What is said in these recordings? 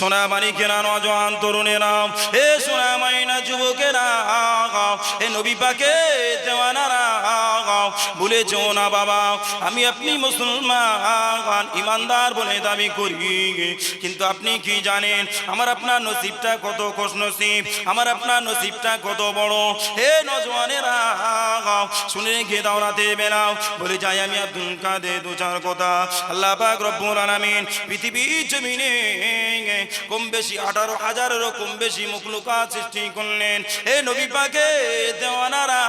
সোনা মানিকেরা নজওয়ান তরুণেরা এ সোনা মাইনা যুবকেরা এ নবী পাকে দেওয়ানারা বলেছ না বাবা, আমি আপনি মুসলমান, ইমানদার বলে দাবি করি। কিন্তু আপনি কি জানেন, আমার আপনার নসিবটা কত নসিব, আমার আপনার নসিবটা কত বড়। হে নজওয়ানেরা শুনে রেখে দাও রাতে বেলাও বলে যাই আমি আব্দুল কাদের দু চার কথা। আল্লাহ পাক রব্বুল আলামিন পৃথিবীর জমিনে কম বেশি, আঠারো হাজারেরও কম বেশি মুখলুকা সৃষ্টি করলেন। হে নবী পাকে, দেওয়ানারা,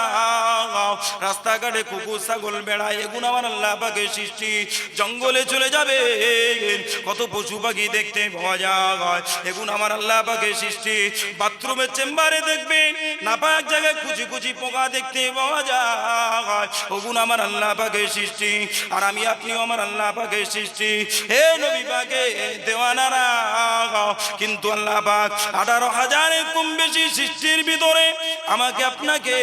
রাস্তাঘাটে কুকুর, ছাগল বেড়ায় এগুলো আমার আল্লাহ পাকে সৃষ্টি। জঙ্গলে চলে যাবে, কত পশু পাখি দেখতে পাওয়া যায় এগুন আমার আল্লাহ পাকে সৃষ্টি। বাথরুমের চেম্বারে দেখবেন নাপাক জায়গায় কুচি কুচি পোকা দেখতে পাওয়া যায়, ওগুলো আমার আল্লাহ পাকে সৃষ্টি। আর আমি আপনিও আমার আল্লাহ পাকে সৃষ্টি। হে নবী পাকে, দেওয়ানারা কিন্তু আল্লাহ পাক আঠারো হাজারের কম বেশি সৃষ্টির ভিতরে আমাকে আপনাকে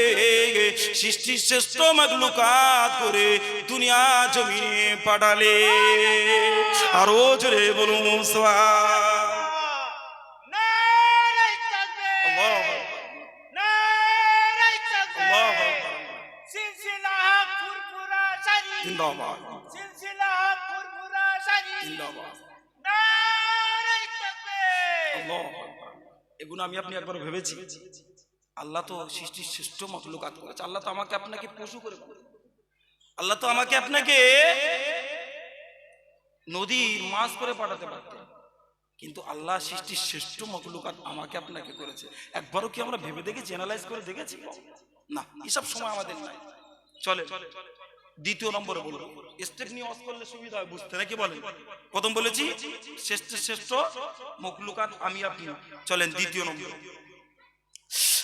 সৃষ্টির শ্রেষ্ঠ মাগলুকাত করে দুনিয়া জমিনে পাঠালে। আরও জোরে বলুন সোয়া নারাই তাকবীর আল্লাহু নারাই তাকবীর আল্লাহু সিলসিলা ফুরফুরা সারি জিন্দাবাদ সিলসিলা ফুরফুরা সারি জিন্দাবাদ নারাই তাকবীর এগুলো আমি আপনি একবার ভেবেছি। আল্লাহ তো সৃষ্টির শ্রেষ্ঠ মতলুকাত করেছে। আল্লাহ তো আমাকে আপনাকে পশু করে আল্লাহ তো আমাকে আপনাকে নদীর মাছ করে পাঠাতে পারতেন কিন্তু আল্লাহ সৃষ্টির শ্রেষ্ঠ মতলুকাত আমাকে আপনাকে করেছে। একবারও কি আমরা ভেবে দেখেছি অ্যানালাইজ করে দেখেছি? না, এসব সময় আমাদের নাই। চলে চলে চলে দ্বিতীয় নম্বরে বলব। স্টেপ নিয়ে অস করলে সুবিধা হয় বুঝতে। নাকি বলেন? প্রথম বলেছি শ্রেষ্ঠ শ্রেষ্ঠ মকলুকাত আমি আপনি চলেন দ্বিতীয় নম্বর।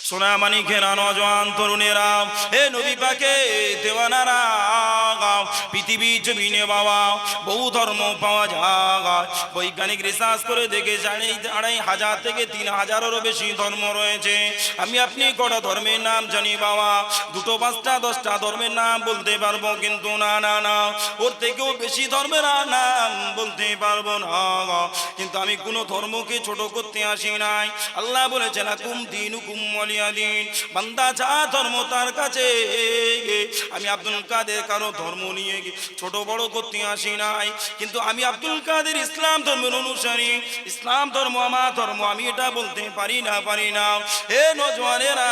সোনা মানিকেরা নজওয়ান তরুণেরা, হে নবী পাকে, দেওয়ানারা পৃথিবী জমিনে বাবা, বহু ধর্ম পাওয়া যায়। বৈজ্ঞানিক রিসার্চ করে দেখে জানি, আড়াই হাজার থেকে তিন হাজারেরও বেশি ধর্ম রয়েছে। আমি আপনি কটা ধর্মের নাম জানি বাবা? দুটো, পাঁচটা, দশটা ধর্মের নাম বলতে পারব কিন্তু না না না। ওর থেকেও বেশি ধর্মের নাম বলতে পারব না কিন্তু আমি কোনো ধর্মকে ছোট করতে আসি নাই। আল্লাহ বলেছেন কুম দিন হুকুম ধর্ম তার কাছে। আমি আব্দুল কাদের কারও ধর্ম নিয়ে ছোট বড় করতে আসি নাই। কিন্তু আমি আব্দুল কাদের ইসলাম ধর্মের অনুসারী। ইসলাম ধর্ম আমার ধর্ম, আমি এটা বলতে পারি না পারি না। হে নজওয়ানেরা,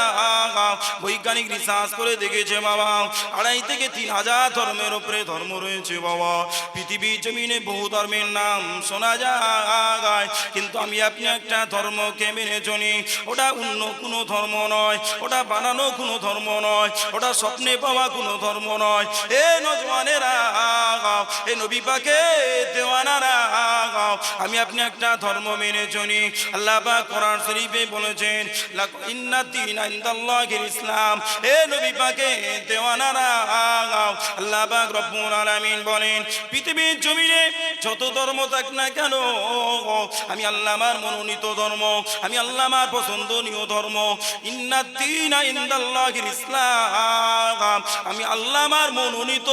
বৈজ্ঞানিক রিসার্চ করে দেখেছে বাবা। আড়াই থেকে তিন হাজার ধর্মের উপরে ধর্ম রয়েছে বাবা। পৃথিবীর জমিনে বহু ধর্মের নাম শোনা যায়। কিন্তু আমি আপনি একটা ধর্মকে মেনে চলি। ওটা অন্য কোনো ধর্ম নয়, ওটা বানানো কোনো ধর্ম নয়, ওটা স্বপ্নে পাওয়া কোনো ধর্ম নয়। এ নজওয়ানেরা এ নবী পাকে দেওয়ানারা আমি আপনি একটা ধর্ম মেনে চলি। আল্লাহ পাক কোরআন শরীফে বলেছেন ইসলাম। এ নবী পাকে দেওয়ানারা আল্লাহ পাক রব্বুল আলামিন বলেন, পৃথিবীর জমিনে যত ধর্ম থাক না কেন আমি আল্লাহ আমার মনোনীত ধর্ম, আমি আল্লাহ আমার পছন্দনীয় ধর্ম ইসলাম। আমি আল্লাহ আমার মনোনীত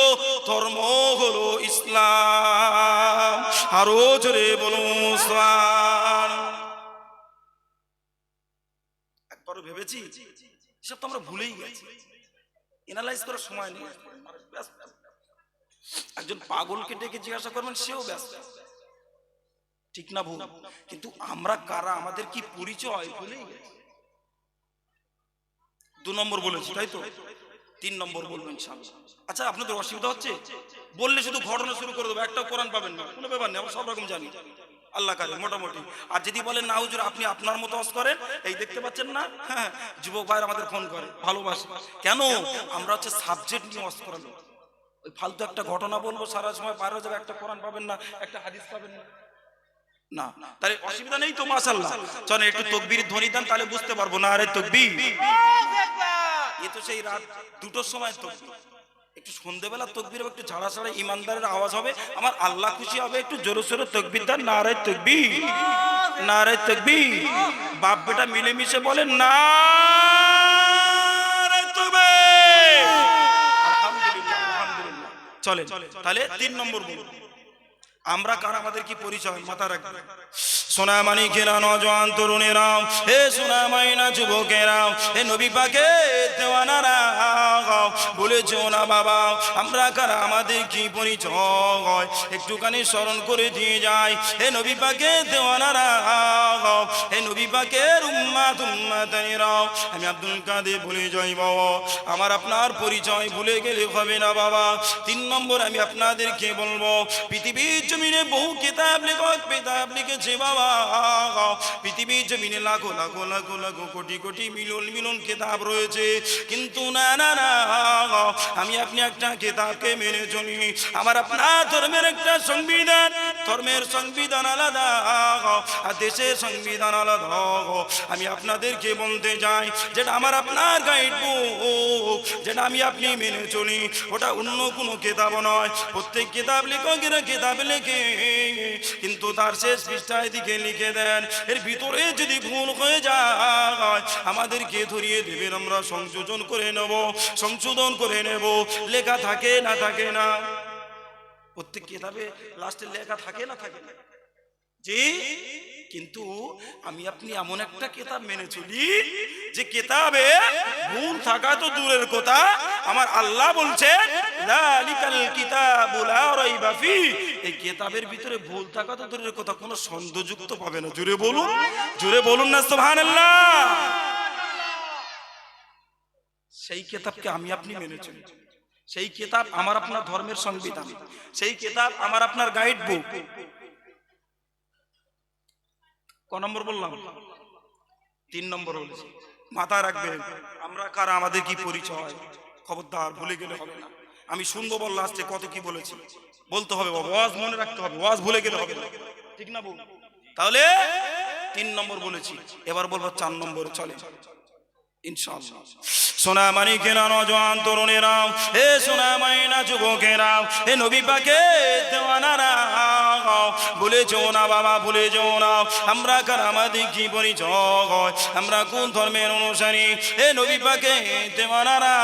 ধর্ম হলো ইসলাম। আরও জোরে বলুন ইসলাম একবারও ভেবেছি, এসব তো আমরা ভুলেই গেছি। এনালাইজ করার সময় নেই। একজন পাগলকে ডেকে জিজ্ঞাসা করবেন, সেও ব্যস্ত। ঠিক না ভুল? কিন্তু আমরা কারা? আমাদের কি পরিচয়? ভুলেই গেছি। দু নম্বর বলেছি, তাই তো? তিন নম্বর বলবেন। আচ্ছা আপনাদের অসুবিধা হচ্ছে? বললে শুধু ঘটনা শুরু করে দেবো একটা কোরআন পাবেন না, কোনো ব্যাপার নেই, আমরা সব রকম জানি। আল্লাহ কারে মোটামুটি। আর যদি বলেন, না হুজুর, আপনি আপনার মতো অস করেন, এই দেখতে পাচ্ছেন না? হ্যাঁ যুবক ভাইয়ের আমাদের ফোন করে, ভালোবাসে। কেন? আমরা হচ্ছে সাবজেক্ট নিয়ে অস করালো ওই ফালতু একটা ঘটনা বলব, সারা সময় হয়ে যাবে, একটা কোরআন পাবেন না, একটা হাদিস পাবেন না। না। তাহলে অসুবিধা নেই তো একটু তকবির ধ্বনি দেন, তাহলে বুঝতে পারব না। আরে তকবির। এ তো সেই রাত দুটোর সময় একটু সন্ধেবেলা তকবির একটু ছাড়া ইমানদারের আওয়াজ হবে। আমার আল্লাহ খুশি হবে, একটু জোরে সোরে তকবির দেন। নারে তকবির। নারে তকবির। বাপ বেটা মিলেমিশে বলে, না চলে তাহলে তিন নম্বর আমরা কার আমাদের কি পরিচয়? মাথা রাখবে। সোনামানি খেলা নজওয়ান তরুণেরাম হে সোনামাই না যুবকেরাম হে নবী পাকে দেওয়ানারা। বলেছ না বাবা? আমরা কারা? আমাদের কি পরিচয়? একটুখানি স্মরণ করে দিয়ে যাই। হে নবী পাকে দেওয়ানারা, হে নবী পাকের উম্মা তুম্মা তানিরাও আমি আব্দুল কাদের বলে যাই বাবা। আমার আপনার পরিচয় ভুলে গেলে হবে না বাবা। তিন নম্বর আমি আপনাদেরকে বলব, পৃথিবীর জমিনে বহু কিতাব লেখক কিতাব লিখেছে বাবা। পৃথিবীর জমিনে লাখো লাখো লাখো লাখো, কোটি কোটি, মিলন মিলন কিতাব রয়েছে। কিন্তু না না না আমি আপনি একটা কিতাবকে মেনে চলি। আমার আপনার ধর্মের একটা সংবিধান। ধর্মের সংবিধান আলাদা। আর দেশের সংবিধান আলাদা। আমি আপনাদেরকে বলতে যাই যেটা আমার আপনার গাইড বুক যেটা আমি আপনি মেনে চলি। ওটা অন্য কোনো কেতাব নয়। প্রত্যেক কেতাব লেখকেরা কেতাব লেখে। কিন্তু তার শেষ পৃষ্ঠায় দিকে লিখে দেন। এর ভিতরে যদি ভুল হয়ে যায় আমাদেরকে ধরিয়ে দেবেন, আমরা সংযোজন করে নেব, সংশোধন করে নেব। লেখা থাকে না থাকে না? প্রত্যেক কিতাবে লাস্টে লেখা থাকে না থাকে? না জি? কিন্তু আমি আপনি এমন একটা কেতাব মেনে চলি যে কেতাবে ভুল থাকা তো দূরের কথা। আমার আল্লাহ বলছেন এই কেতাবের ভিতরে ভুল থাকা তো দূরের কথা, কোনো সন্দেহযুক্ত পাবে না। জুড়ে বলুন জুড়ে বলুন না, সুবহানাল্লাহ। সেই কেতাবকে আমি আপনি মেনে চলি। সেই কেতাব আমার আপনার ধর্মের সংবিধান। সেই কেতাব আমার আপনার গাইড বুক ক নম্বর বললাম? তিন নম্বর বলেছি। মাথায় রাখবেন, আমরা কারা, আমাদের কি পরিচয়? খবরদার, ভুলে গেলে হবে না। আমি শুনব বল আসছে কত কি বলেছি। বলতে হবে বাবা, ওয়াজ মনে রাখতে হবে, ওয়াজ ভুলে গেলে হবে না। ঠিক না বল তাহলে তিন নম্বর বলেছি, এবার বলব চার নম্বর চলে। ইনশাআল্লাহ। সোনা মানিকেরা নজওয়ান তরুণেরা হে সোনা মাইনা যুবকেরা এ নবী পাকে দেওয়ানারা, ভুলে যেও না বাবা, ভুলে যেও না। আমরা কার আমাদের কি পরিচয়? আমরা কোন ধর্মের অনুসারী? হে নবী পাকে দেওয়ানারা,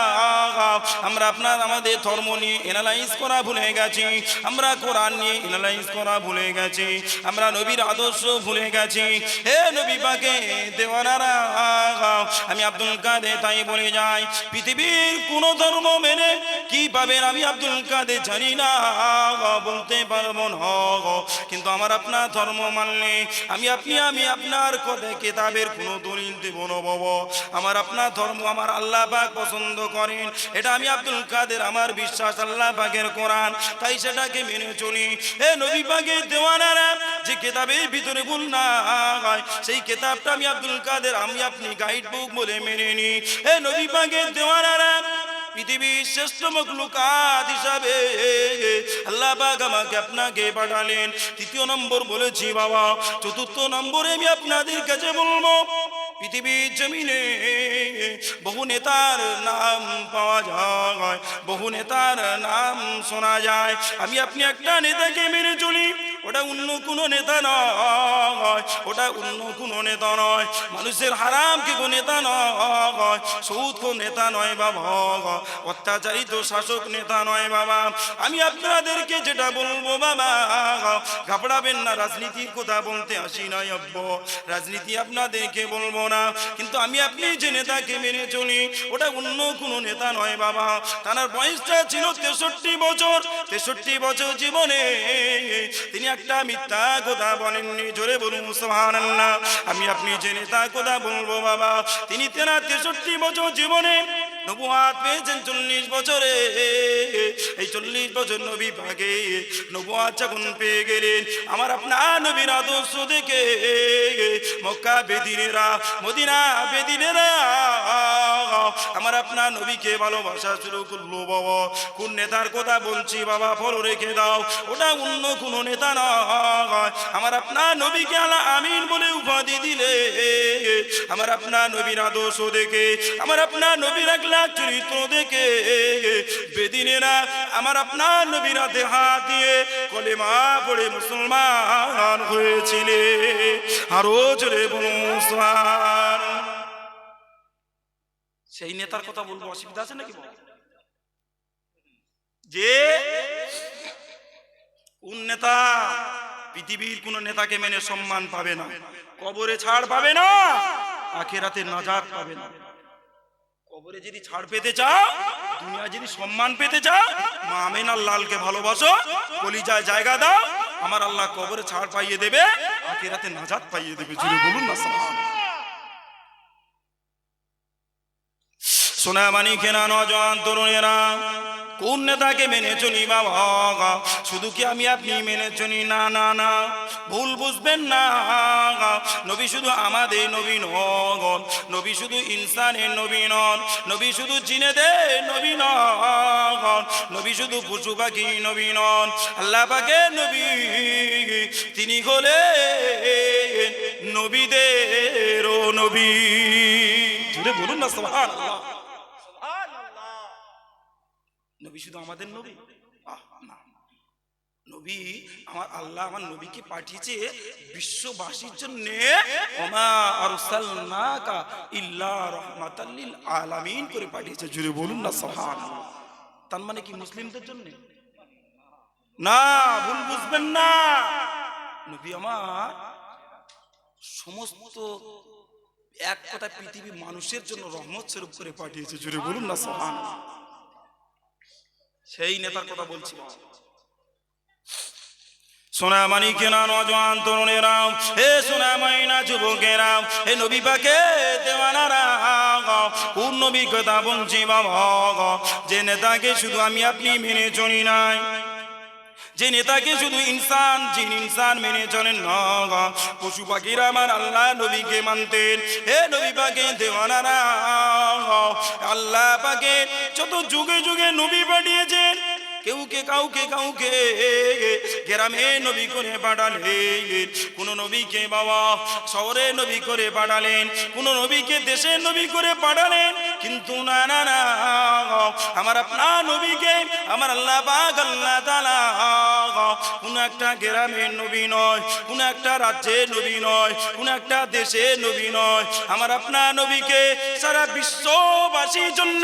আমরা আপনার আমাদের ধর্ম নিয়ে এনালাইজ করা ভুলে গেছি। আমরা কোরআন নিয়ে এনালাইজ করা ভুলে গেছি। আমরা নবীর আদর্শ ভুলে গেছি। হে নবী পাকে দেওয়ানারা, আমি আব্দুল কাদে তাই বলে যাই পৃথিবীর কোন ধর্ম মেনে কি পাবেন আমি আব্দুল কাদে জানি না? বলতে পারব না। কিন্তু আমার আপনার ধর্ম মানলে আমি আপনি, আমি আপনার কথা কেতাবের কোনো দলিল দেব না আমার আপনার ধর্ম আমার আল্লাহ পাক পছন্দ করেন। এটা আমি আব্দুল কাদের, আমার বিশ্বাস আল্লাহ পাকের কোরআন। তাই সেটাকে মেনে চলি। এ নবী পাকের দেওয়ানারা, যে কেতাবের ভিতরে ভুল না হয়, সেই কেতাবটা আমি আব্দুল কাদের, আমি আপনি গাইড বুক বলে মেনে নিই এ নবী পাকের দেওয়ানারা পৃথিবীর শ্রেষ্ঠ মখলুকাত হিসাবে আল্লাহ পাক আমাকে আপনাকে পাঠালেন। তৃতীয় নম্বর বলেছি বাবা, চতুর্থ নম্বরে আমি আপনাদের কাছে বলব, পৃথিবীর জমিনে বহু নেতার নাম পাওয়া যায়, বহু নেতার নাম শোনা যায়। আমি আপনি একটা নেতাকে মেনে চলি ওটা অন্য কোনো নেতা নয়। ওটা অন্য কোনো নেতা নয়। মানুষের হারাম কি কোনো নেতা নয়? সৌদ কো নেতা নয় বাবা। অত্যাচারিত শাসক নেতা নয় বাবা। আমি আপনাদেরকে যেটা বলব বাবা, ঘাবড়াবেন না, রাজনীতির কথা বলতে আসি নয় অব্য রাজনীতি আপনাদেরকে বলব না। কিন্তু আমি আপনি যে নেতাকে মেনে চলি, ওটা অন্য কোনো নেতা নয় বাবা। তার বয়সটা ছিল তেষট্টি বছর। তেষট্টি বছর জীবনে তিনি একটা মিথ্যা কথা বলেননি, জোরে বলুন, সুবহানাল্লাহ। আমি আপনি যে নেতা কথা বলব, বাবা, তিনি তেনা তেষট্টি বছর জীবনে নবুয়াত পেয়েছেন চল্লিশ বছরে। এই চল্লিশ বছর নবী ভাগে নবুয়াত যখন পেয়ে গেলেন, আমার আপনার নবীর আদর্শ দেখে মক্কা বেদিনেরা, মদিনা বেদিনেরা আমার আপনার নবীকে ভালোবাসা শুরু করল, বাবা। কোন নেতার কথা বলছি, বাবা, ফলো রেখে দাও। ওটা অন্য কোনো নেতা নয়। আমার আপনার নবীকে আলা আমিন বলে উপাধি দিলে। আমার আপনার নবীর আদর্শ দেখে, আমার আপনার নবীর এক লাখ চরিত্র দেখে। বেদিনেরা আমার আপনার নবীর হাতে হাত দিয়ে কলেমা পড়ে মুসলমান হয়েছিলে। আরও চলে বলুন, মুসলমান। সেই নেতার কথা বলব, অসুবিধা আছে নাকি যে কোন নেতা পৃথিবীর কোন নেতাকে মেনে সম্মান পাবে না, কবরে ছাড় পাবে না, আখেরাতে নাজাত পাবে না। কবরে যদি ছাড় পেতে চাও দুনিয়া যদি সম্মান পেতে চাও, মা আমেনার লালকে ভালোবাসো, কলিজায় জায়গা দাও, আমার আল্লাহ কবরে ছাড় পাইয়ে দেবে, আখেরাতে নাজাত পাইয়ে দেবে। জুড়ে বলুন না সুবহানাল্লাহ। সোনা মানি কেনা নজন তরুণেরা, কোন নেতাকে মেনে চলি বাবা? শুধু কি আমি আপনি মেনে চলি? না না না। ভুল বুঝবেন না। নবী শুধু আমাদের নবী নগণ নবী শুধু ইনসানের নবী নন। নবী শুধু জিনেদের নবী নগণ নবী শুধু পশু পাখি নবী নন। আল্লাহ পাকে নবী, তিনি হলে নবীদেরও নবী। বলুন না, সুবহানাল্লাহ নবী শুধু আমাদের নবী? নবী, আমার আল্লাহ আমার নবীকে পাঠিয়েছে বিশ্ববাসীর জন্য। আলামিন করে পাঠিয়েছে। জুড়ে বলুন না, সুবহানাল্লাহ। তার মানে কি মুসলিমদের জন্য? না, ভুল বুঝবেন না। নবী আমার সমস্ত এক কথা পৃথিবী মানুষের জন্য রহমত স্বরূপ করে পাঠিয়েছে। জুড়ে বলুন না, সুবহানাল্লাহ। সেই নেতার কথা বলছি সোনামানি কেনা নজওয়ান তরুণেরা হে সোনামাইনা যুবকেরা হে নবী পাকে দেওয়ানারা পূর্ণ বিজ্ঞতা বঞ্চিবা বলছি গ যে নেতাকে শুধু আমি আপনি মেনে চলি নাই। যে নেতাকে শুধু ইনসান জিন ইনসান মেনে চলেন না পশু পাখিরা আমার আল্লাহ নবীকে মানতেন। হে নবী পাকে দেওয়ানারা আল্লাহ পাকে যত যুগে যুগে নবী পাঠিয়েছেন কেউকে কাউকে কাউকে গ্রামে নবী করে পাঠালেন, কোন নবীকে বাবা শহরে নবী করে পাঠালেন, কোন নবীকে দেশে নবী করে পাঠালেন, কিন্তু না না না, আমার আপনার নবীকে, আমার আল্লাহ পাক, আল্লাহ তাআলা কোন একটা গ্রামের নবী নয়, কোন একটা রাজ্যের নবী নয়, কোন একটা দেশের নবী নয়। আমার আপনার নবীকে সারা বিশ্ববাসীর জন্য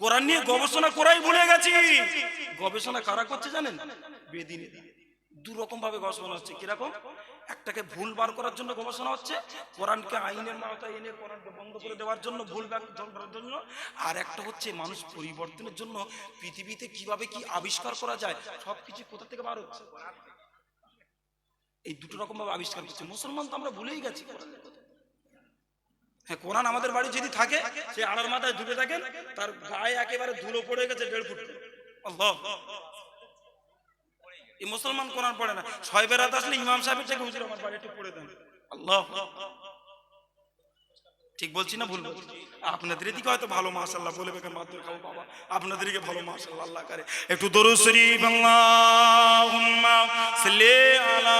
কোরআন নিয়ে গবেষণা করাই ভুলে গেছি। গবেষণা কারা করছে জানেন? বেদিনে। দু রকম ভাবে গবেষণা হচ্ছে। কীরকম? একটাকে ভুল বার করার জন্য গবেষণা হচ্ছে, কোরআনকে আইনের মাওতায় এনে কোরআনকে বন্ধ করে দেওয়ার জন্য, ভুল করার জন্য। আর একটা হচ্ছে মানুষ পরিবর্তনের জন্য পৃথিবীতে কীভাবে কি আবিষ্কার করা যায় সব কিছু কোথা থেকে বার হচ্ছে? এই দুটো রকম ভাবে আবিষ্কার করছে। মুসলমান তো আমরা ভুলেই গেছি। হ্যাঁ কোরআন আমাদের বাড়ি যদি থাকে, সে আড়ার মাথায় ঢুকে থাকেন, তার গায়ে একেবারে ধুলো পড়ে গেছে দেড় ফুট। মুসলমান কোরআন পড়ে না। ছয় বেরাত আসলে ইমাম সাহেবের থেকে হুজুর আমার বাড়ি একটু পড়ে দেন। আল্লাহ। ঠিক বলছি না ভুল আপনাদের দিকে হয়তো ভালো মাশাল্লাহ বলে বেকার মাত্র খাব, বাবা। আপনাদেরকে ভালো মাশাল্লাহ আল্লাহ করে। একটু শরীফ, আল্লাহুম্মা সাল্লি আলা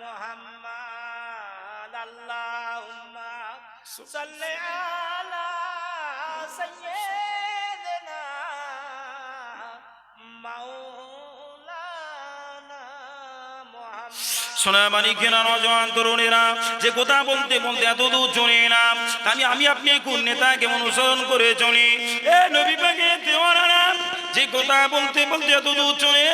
محمد اللهم صل على سيدنا مولانا محمد সোনা মানিকেরা নজওয়ান তরুণেরা যে কথা বলতে বলতে এত দূর চলে না আমি আমি আপনি কোন নেতা কেমন অনুসরণ করে চলি এ নবী পাকে দেওয়ানা যে কথা বলতে বলতে এত দূর চলে না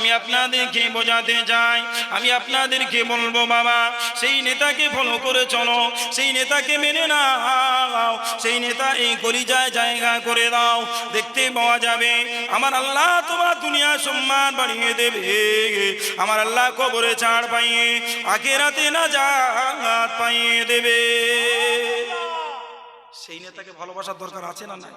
আমি আপনাদেরকে বোঝাতে চাই। আমি আপনাদেরকে বলব, বাবা, সেই নেতাকে ফলো করে চলো। সেই নেতাকে মেনে নাও। সেই নেতা এই কলিজায় জায়গা করে দাও। দেখতে পাওয়া যাবে, আমার আল্লাহ তোমার দুনিয়া সম্মান বাড়িয়ে দেবে। আমার আল্লাহ কবরে ছাড় পাইয়ে, আগে রাতে না জান্নাত পাইয়ে দেবে। সেই নেতাকে ভালোবাসার দরকার আছে না না